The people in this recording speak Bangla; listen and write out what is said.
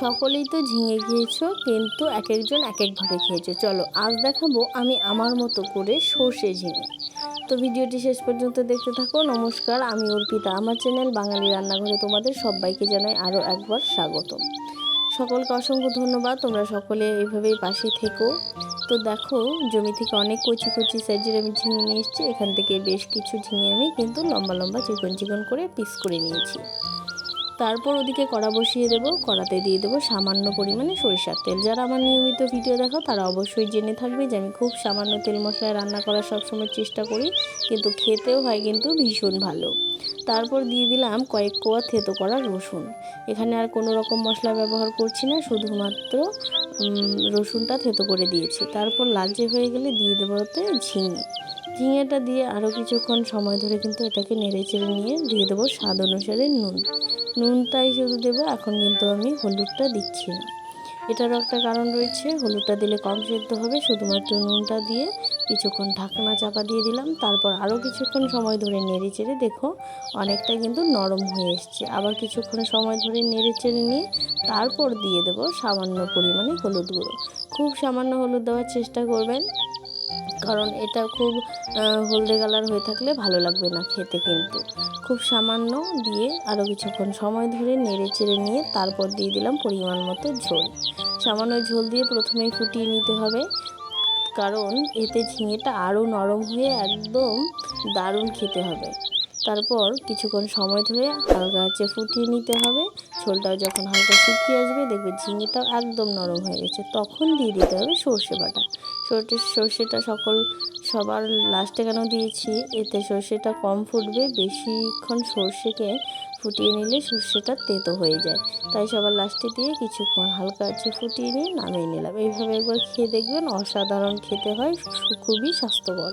সকলেই তো ঝিঙে খেয়েছো, কিন্তু এক একজন এক একভাবে খেয়েছো। চলো, আজ দেখাবো আমি আমার মতো করে সর্ষে ঝিঙে। তো ভিডিওটি শেষ পর্যন্ত দেখতে থাকো। নমস্কার, আমি অর্পিতা। আমার চ্যানেল বাঙালি রান্নাঘরে তোমাদের সবাইকে জানাই আরও একবার স্বাগতম। সকলকে অসংখ্য ধন্যবাদ। তোমরা সকলে এইভাবেই পাশে থেকো। তো দেখো, জমি থেকে অনেক কচি কচি সাইজের আমি ঝিঙে নিয়ে এসেছি। এখান থেকে বেশ কিছু ঝিঙে আমি কিন্তু লম্বা লম্বা চিকন চিকন করে পিস করে নিয়েছি। তারপর ওদিকে কড়া বসিয়ে দেবো, কড়াতে দিয়ে দেবো সামান্য পরিমাণে সরিষার তেল। যারা আমার নিয়মিত ভিডিও দেখো, তারা অবশ্যই জেনে থাকবে যে আমি খুব সামান্য তেল মশলায় রান্না করার সবসময় চেষ্টা করি, কিন্তু খেতেও হয় কিন্তু ভীষণ ভালো। তারপর দিয়ে দিলাম কয়েক কোয়া থেতো করা রসুন। এখানে আর কোনো রকম মশলা ব্যবহার করছি না, শুধুমাত্র রসুনটা থেতো করে দিয়েছি। তারপর লালচে হয়ে গেলে দিয়ে দেবো ওতে ঝিঙে। ঝিঙেটা দিয়ে আরও কিছুক্ষণ সময় ধরে কিন্তু এটাকে নেড়ে চেড়ে নিয়ে দিয়ে দেবো স্বাদ অনুসারে নুন। নুনটাই শুধু দেবো, এখন কিন্তু আমি হলুদটা দিচ্ছি না। এটারও একটা কারণ রয়েছে, হলুদটা দিলে কম সেদ্ধ হবে। শুধুমাত্র নুনটা দিয়ে কিছুক্ষণ ঢাকনা চাপা দিয়ে দিলাম। তারপর আরও কিছুক্ষণ সময় ধরে নেড়ে চেড়ে দেখো অনেকটা কিন্তু নরম হয়ে এসছে। আবার কিছুক্ষণ সময় ধরে নেড়ে চেড়ে নিয়ে তারপর দিয়ে দেবো সামান্য পরিমাণে হলুদ গুঁড়ো। খুব সামান্য হলুদ দেওয়ার চেষ্টা করবেন। কারণ এটা খুব হলদে কালার হয়ে থাকলে ভালো লাগবে না খেতে কিন্তু। খুব সামান্য দিয়ে আরও কিছুক্ষণ সময় ধরে নেড়ে চেড়ে নিয়ে তারপর দিয়ে দিলাম পরিমাণ মতো ঝোল। সামান্য ঝোল দিয়ে প্রথমেই ফুটিয়ে নিতে হবে, কারণ এতে ঝিঙেটা আরও নরম হয়ে একদম দারুণ খেতে হবে। তারপর কিছুক্ষণ সময় ধরে হালকা আঁচে ফুটিয়ে নিতে হবে। ঝোলটাও যখন হালকা শুকিয়ে আসবে, দেখবে ঝিঙেটাও একদম নরম হয়ে গেছে। তখন দিয়ে দিতে হবে সর্ষে বাটা। সর্ষে, সর্ষেটা সকল, সবার লাস্টে কেন দিয়েছি? এতে সর্ষেটা কম ফুটবে, বেশিক্ষণ সর্ষেকে ফুটিয়ে নিলে সর্ষেটা তেতো হয়ে যায়। তাই সবার লাস্টে দিয়ে কিছুক্ষণ হালকা আছে ফুটিয়ে নিয়ে নামিয়ে নিলাম। এইভাবে একবার খেয়ে দেখবেন, অসাধারণ খেতে হয়, খুবই স্বাস্থ্যকর।